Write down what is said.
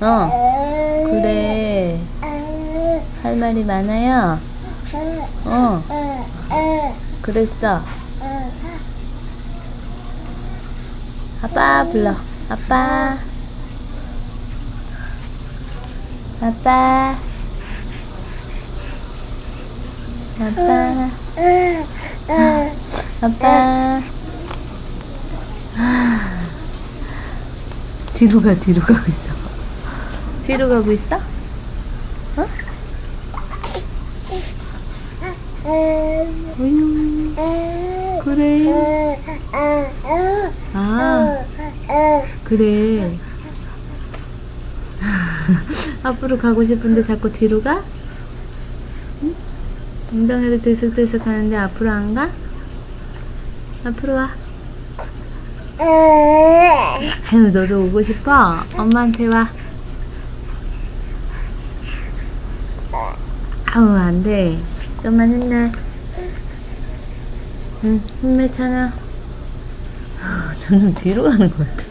어, 그래. 할 말이 많아요. 어, 그랬어. 아빠 불러. 아빠. 아빠. 아빠. 아빠. 뒤로 가, 뒤로 가고 있어. 뒤로 가고 있어? 어? 어휴, 그래. 아, 그래. 앞으로 가고 싶은데 자꾸 뒤로 가? 응? 엉덩이를 들썩들썩 하는데 앞으로 안 가? 앞으로 와. 아유, 너도 오고 싶어? 엄마한테 와. 아우, 안 돼. 좀만 힘내. 응, 힘내잖아. 점점 뒤로 가는 것 같아.